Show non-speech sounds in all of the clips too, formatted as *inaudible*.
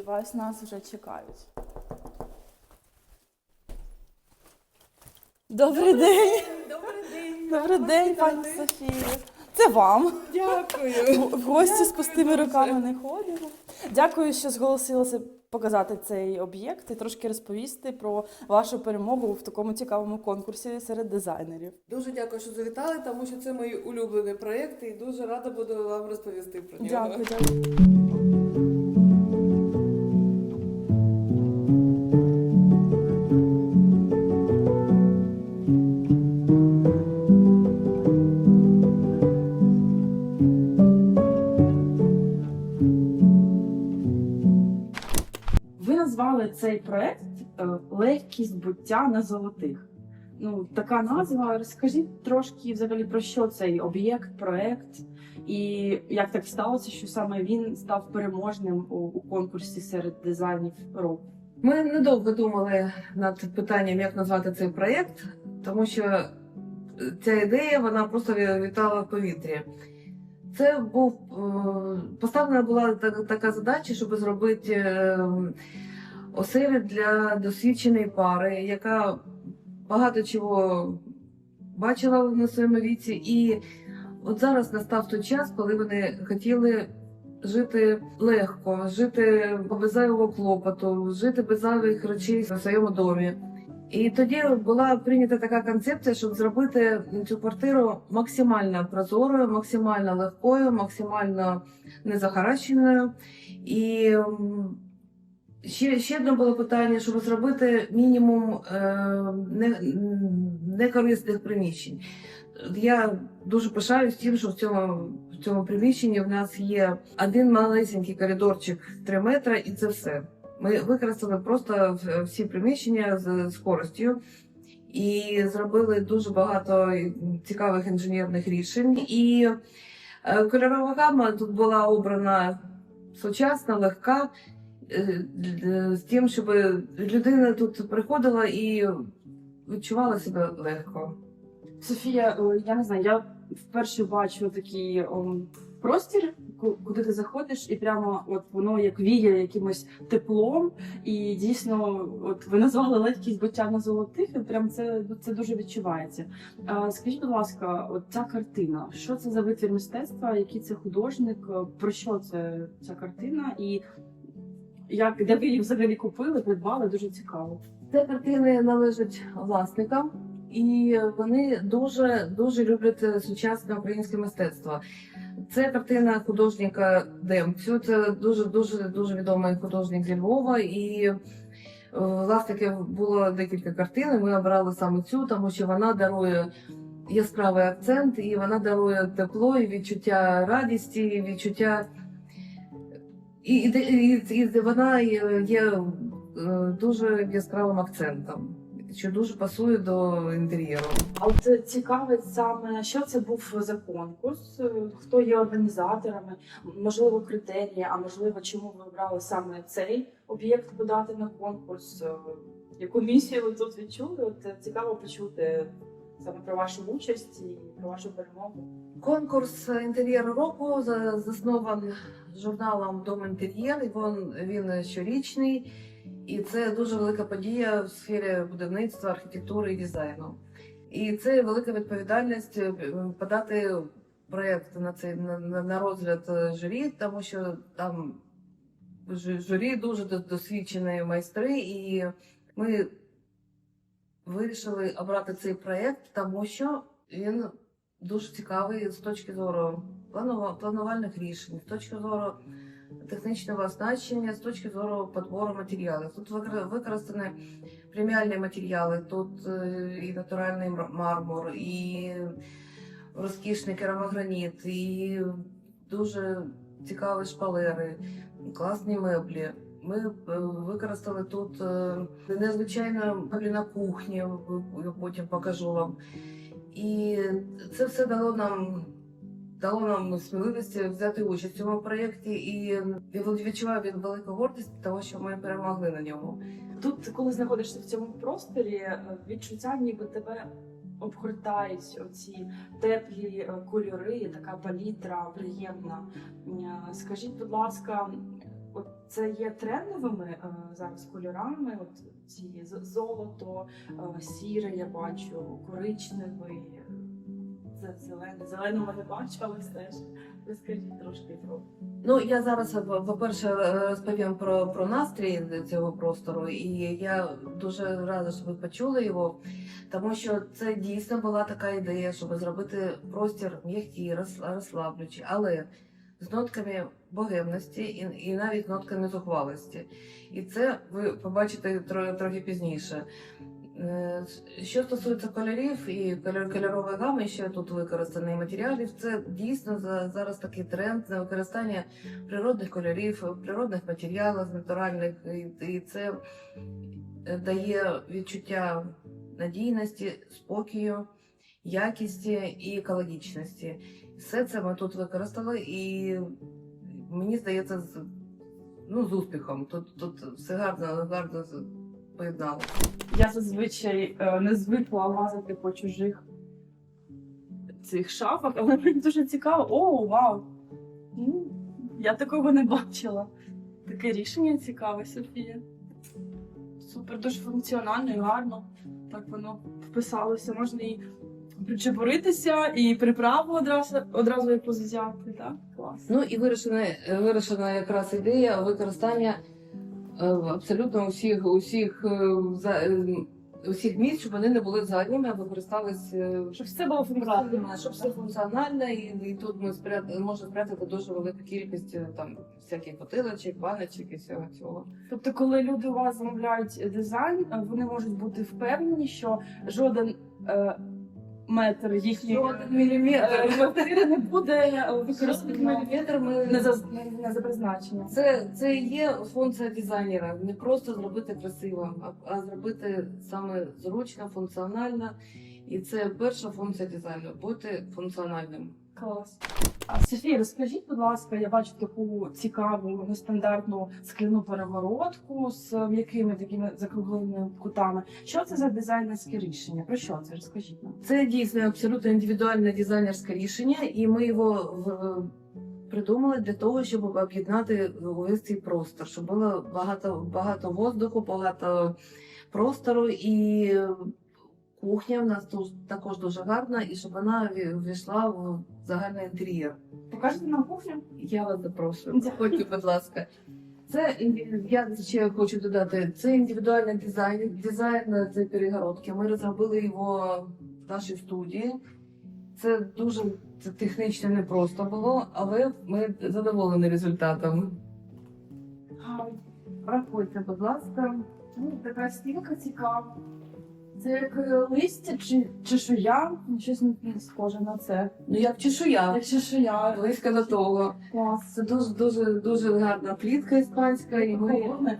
Сподіваюсь, нас вже чекають. Добрий день! Добрий день. Добрий день, пані Софія. Це вам. Дякую. В гості з пустими руками не ходимо. Дякую, що зголосилися показати цей об'єкт і трошки розповісти про вашу перемогу в такому цікавому конкурсі серед дизайнерів. Дуже дякую, що завітали, тому що це мої улюблені проєкти і дуже рада буду вам розповісти про нього. Дякую, дякую. Проект е, Легкість буття на золотих. Ну, така назва. Розкажіть трошки взагалі про що цей об'єкт, проект, і як так сталося, що саме він став переможним у, у конкурсі серед дизайнів року. Ми недовго думали над питанням, як назвати цей проєкт, тому що ця ідея вона просто вітала в повітрі. Це був е, поставлена була така задача, щоб зробити оселю для досвідченої пари, яка багато чого бачила на своєму віці. І от зараз настав той час, коли вони хотіли жити легко, жити без зайвого клопоту, жити без зайвих речей в своєму домі. І тоді була прийнята така концепція, щоб зробити цю квартиру максимально прозорою, максимально легкою, максимально незахаращеною. І ще, ще одне було питання, щоб зробити мінімум е, не, некорисних приміщень. Я дуже пишаюсь тим, що в цьому, в цьому приміщенні в нас є один малесенький коридорчик 3 метри, і це все. Ми використали просто всі приміщення з скоростю і зробили дуже багато цікавих інженерних рішень. І е, кольорова гама тут була обрана сучасна, легка, з тим, щоб людина тут приходила і відчувала себе легко. Софія, е, я не знаю, я вперше бачу такий простір, куди ти заходиш, і прямо от воно як віє якимось теплом. І дійсно, от ви назвали легкість буття на золотих, і прям це, це дуже відчувається. Скажіть, будь ласка, от ця картина, що це за витвір мистецтва, який це художник, е, про що це ця картина, і як де ви її взагалі купили, придбали, дуже цікаво. Це картини належать власникам, і вони дуже дуже люблять е, сучасне українське мистецтво. Це картина художника Демцю. Це дуже дуже дуже відомий художник зі Львова. І е, власників було декілька картин. Ми обрали саме цю, тому що вона дарує яскравий акцент, і вона дарує тепло, і відчуття радісті, і відчуття. І, і, і, і вона є є, е, дуже яскравим акцентом, що дуже пасує до інтер'єру. А от цікавить саме, що це був за конкурс, е, хто є організаторами, можливо, критерії, а можливо, чому ви обрали саме цей об'єкт подати на конкурс, е, яку місію ви тут відчули? От цікаво почути саме про вашу участь і про вашу перемогу. Конкурс інтер'єру року за- журналом Дом інтер'єр. Він, він щорічний, і це дуже велика подія в сфері будівництва, архітектури і дизайну. І це велика відповідальність е, подати проєкт на цей на, розгляд е, журі, тому що там журі дуже до- досвідчені майстри, і ми вирішили обрати цей проєкт, тому що він дуже цікавий з точки зору планувальних рішень, з точки зору технічного оснащення, з точки зору підбору матеріалів. Тут використані преміальні матеріали, тут е, і натуральний мармур, і розкішний керамограніт, і дуже цікаві шпалери, класні меблі. Ми е, використали тут е, незвичайно меблі на кухні, потім покажу вам. І це все дало нам дало нам сміливості взяти участь в цьому проєкті, і я відчуваю він велику гордість, тому що ми перемогли на ньому. Тут, коли знаходишся в цьому просторі, е, відчуття, ніби тебе обгортають оці теплі е, кольори, така палітра приємна. Е, Скажіть, будь ласка, от це є трендовими зараз кольорами. От ці золото, сіре, я бачу, коричневий, е, з- зелений. Зеленого не бачу, але теж. Розкажіть трошки про. Ну, я зараз, е, по-перше, е, розповім про, про настрій цього простору, і я дуже рада, що ви почули його, тому що це дійсно була така ідея, щоб зробити простір м'який, роз- розслаблюючий, але з нотками богемності і, і навіть нотками зухвалості. І це ви побачите трохи пізніше. Е, Що стосується кольорів і кольорової гами, що тут використаний матеріалів, це дійсно зараз такий тренд на використання природних кольорів, природних матеріалів, натуральних, і, це дає відчуття надійності, спокою, якісті і екологічності. Все це ми тут використали, і мені здається, ну, з успіхом. Тут, тут все гарно, гарно поєднало. Я зазвичай е, не звикла лазити по чужих цих шафах, але мені дуже цікаво. О, вау! Ну, я такого не бачила. Таке рішення цікаве, Софія. Супер, дуже функціонально і гарно. Так воно вписалося. Можна і причепуритися, і приправу одразу, одразу якусь взяти, так? Клас. Ну і вирішена, вирішена якраз ідея використання абсолютно усіх, усіх, е, е, усіх місць, щоб вони не були задніми, а використались е, Щоб все було функціонально. щоб все функціонально, і, і тут ми спря... можна спрятати дуже велику кількість е, там всяких бутилочок, баночок і всього цього. Тобто, коли люди у вас замовляють дизайн, е, вони можуть бути впевнені, що жоден е, метр їхній. Жоден е, міліметр. квартири не буде використати міліметр ми не за не за призначення. Це, це є функція дизайнера. Не просто зробити красиво, а, а зробити саме зручно, функціонально. І це перша функція дизайну бути функціональним. Клас. Софія, розкажіть, будь ласка, я бачу таку цікаву нестандартну скляну перегородку з м'якими такими закругленими кутами. Що це за дизайнерське рішення? Про що це? Розкажіть нам. Це дійсно абсолютно індивідуальне дизайнерське рішення, і ми його в- придумали для того, щоб об'єднати увесь цей простор, щоб було багато, багато воздуху, багато простору і. Кухня в нас тут також дуже гарна, і щоб вона ввійшла в загальний інтер'єр. Покажете нам кухню? Я вас запрошую. Заходьте, будь ласка. Це я ще хочу додати. Це індивідуальний дизайн. Дизайн цієї перегородки. Ми розробили його в нашій студії. Це дуже це технічно непросто було, але ми задоволені результатом. Проходьте, будь ласка. Ну, така стінка цікава. Це як е, листя чи чешуя? Щось не не схоже на це. Ну як чешуя. Як чешуя. Близько до того. Клас. Це дуже дуже дуже гарна плітка іспанська, і ми Холодне.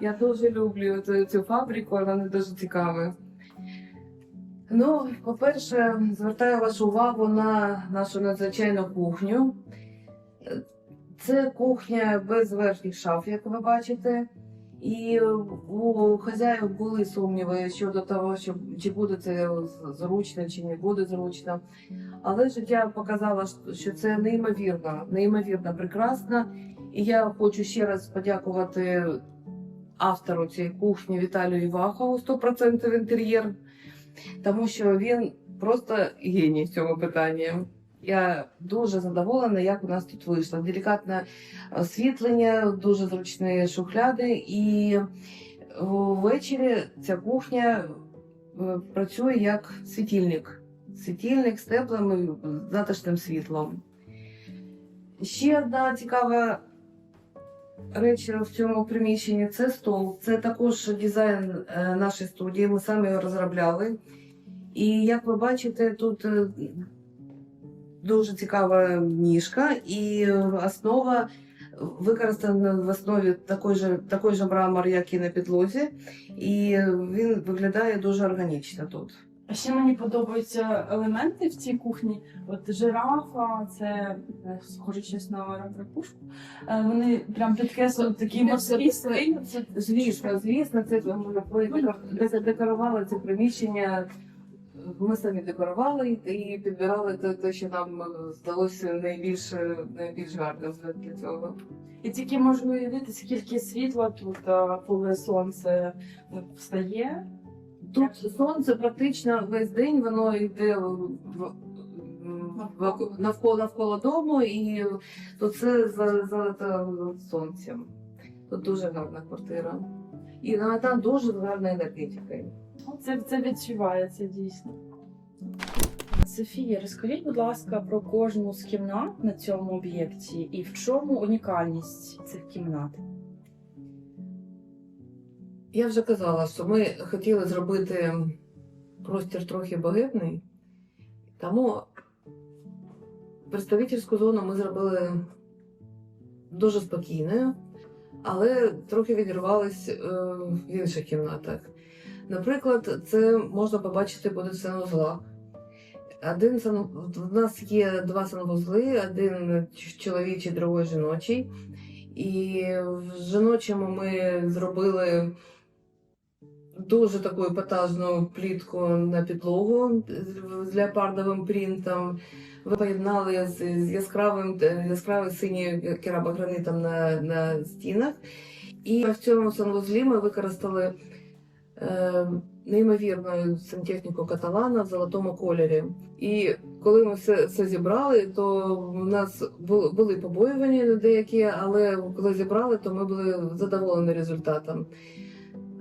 Я дуже люблю цю, цю фабрику, вона дуже цікава. Ну, по-перше, звертаю вашу увагу на нашу надзвичайну кухню. Це кухня без верхніх шаф, як ви бачите. І у хазяїв були сумніви щодо того, що чи буде це зручно, чи не буде зручно. Але життя показало, що це неймовірно, неймовірно прекрасно. І я хочу ще раз подякувати автору цієї кухні Віталію Івахову 100% інтер'єр, тому що він просто геній в цьому питанні. Я дуже задоволена, як у нас тут вийшло. Делікатне освітлення, дуже зручні шухляди, і ввечері ця кухня е, працює як світильник. Світильник з теплим і затишним світлом. Ще одна цікава речі в цьому приміщенні це стол. Це також дизайн е, нашої студії. Ми самі його розробляли. І як ви бачите, тут е, дуже цікава ніжка, і основа використана в основі такий же, такий же мрамор, як і на підлозі, і він виглядає дуже органічно тут. А ще мені подобаються елементи в цій кухні. От жирафа, це е, схоже щось на ракушку. Е, Вони прям підкреслюють такі морські. Це Звісно, звісно, це ми декорували це приміщення Ми самі декорували і підбирали те, те, що нам е, здалося найбільш, найбільш гарним для цього. І тільки можу уявити, скільки світла тут, коли сонце е, встає. Тут сонце практично весь день воно йде в, навколо навколо дому, і тут все за- залито сонцем. Тут дуже гарна квартира. І вона там дуже гарна енергетика. Це, це відчувається дійсно. Софія, розкажіть, будь ласка, про кожну з кімнат на цьому об'єкті і в чому унікальність цих кімнат? Я вже казала, що ми хотіли зробити простір трохи богетний, тому представительську зону ми зробили дуже спокійною, але трохи відірвались е, в інших кімнатах. Наприклад, це можна побачити буде в. Один сан... У нас є два санвузли, один чоловічий, другий жіночий. І в жіночому ми зробили дуже таку епатажну плітку на підлогу з леопардовим принтом. Ви поєднали з, яскравим яскравим синім керамогранитом на, на стінах. І в цьому санвузлі ми використали е, неймовірну сантехніку каталана в золотому кольорі. І коли ми все, все зібрали, то в нас були побоювання деякі, але коли зібрали, то ми були задоволені результатом.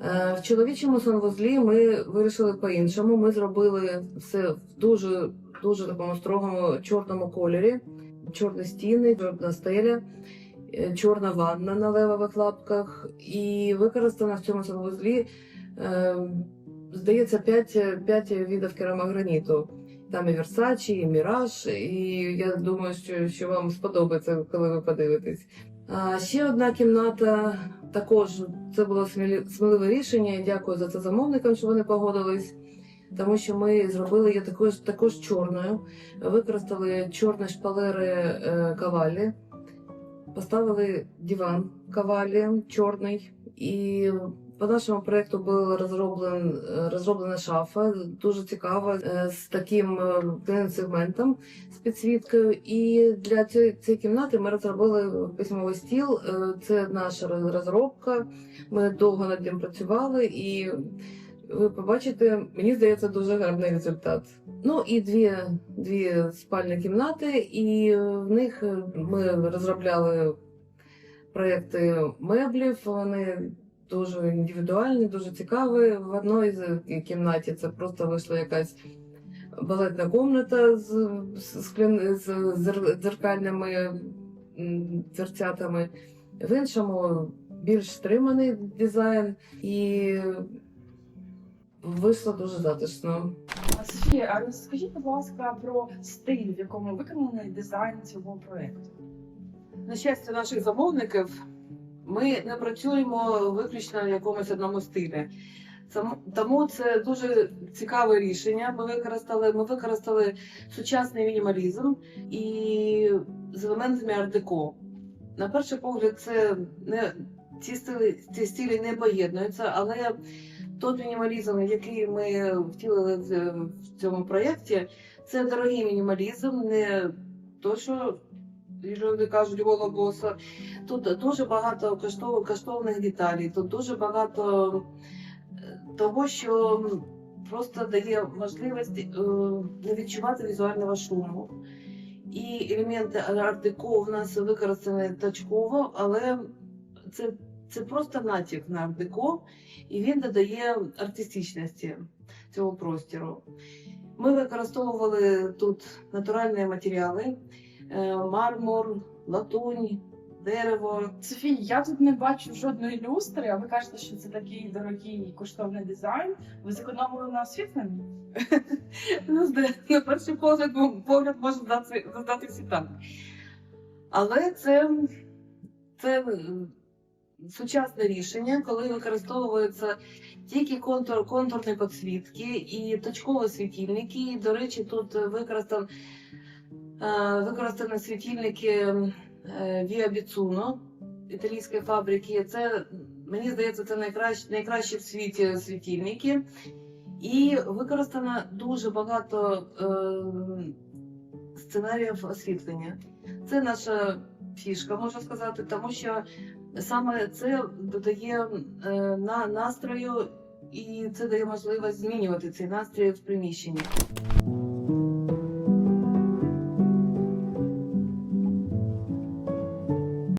Е, В чоловічому санвузлі ми вирішили по-іншому. Ми зробили все в дуже дуже такому строгому чорному кольорі, чорні стіни, чорна стеля, е, чорна ванна на левових лапках. І використано в цьому санвузлі, здається, 5, 5 видів керамограніту. Там і Версачі, і Міраж, і я думаю, що, що вам сподобається, коли ви подивитесь. А ще одна кімната також це було сміливе рішення. і Дякую за це замовникам, що вони погодились. Тому що ми зробили її також, також чорною, використали чорні шпалери е, кавалі, поставили диван кавалі чорний, і по нашому проєкту була розроблен, е, розроблена шафа, дуже цікава, е, з таким е, сегментом з підсвіткою. І для цієї, кімнати ми розробили письмовий стіл. Це наша розробка. Ми довго над ним працювали і. Ви побачите, мені здається, дуже гарний результат. Ну і дві, дві спальні кімнати, і в них ми розробляли проекти меблів. Вони дуже індивідуальні, дуже цікаві. В одній з кімнаті це просто вийшла якась балетна кімната з, з, склян- з дзеркальними дзерцятами. В іншому більш стриманий дизайн і вийшло дуже затишно. Софія, а розкажіть, будь ласка, про стиль, в якому виконаний дизайн цього проєкту. На щастя наших замовників, ми не працюємо виключно в якомусь одному стилі. Тому це дуже цікаве рішення. Ми використали, ми використали сучасний мінімалізм і з елементами арт-деко. На перший погляд, це не ці стилі, ці стилі не поєднуються, але той мінімалізм, який ми втілили в цьому проєкті, це дорогий мінімалізм, не то, що люди кажуть голобоса. Тут дуже багато коштов, коштовних деталей, тут дуже багато е, того, що просто дає можливість е, не відчувати візуального шуму. І елементи арт-деко в нас використані точково, але це, це просто натяк на арт-деко, і він додає артистичності цього простіру. Ми використовували тут натуральні матеріали, мармур, латунь, дерево. Софія, я тут не бачу жодної люстри, а ви кажете, що це такий дорогий і коштовний дизайн. Ви зекономили на освітленні? *laughs* Ну, на перший погляд, ну, погляд може здатися, так. Але це, це сучасне рішення, коли використовуються тільки контур, контурні підсвітки і точкові світильники. І, до речі, тут використан, е, використані світильники е, Via Bizzuno італійської фабрики. Це, мені здається, це найкращі, найкращі в світі світильники. І використано дуже багато е, сценаріїв освітлення. Це наша фішка, можна сказати, тому що саме це додає е, на настрою, і це дає можливість змінювати цей настрій в приміщенні.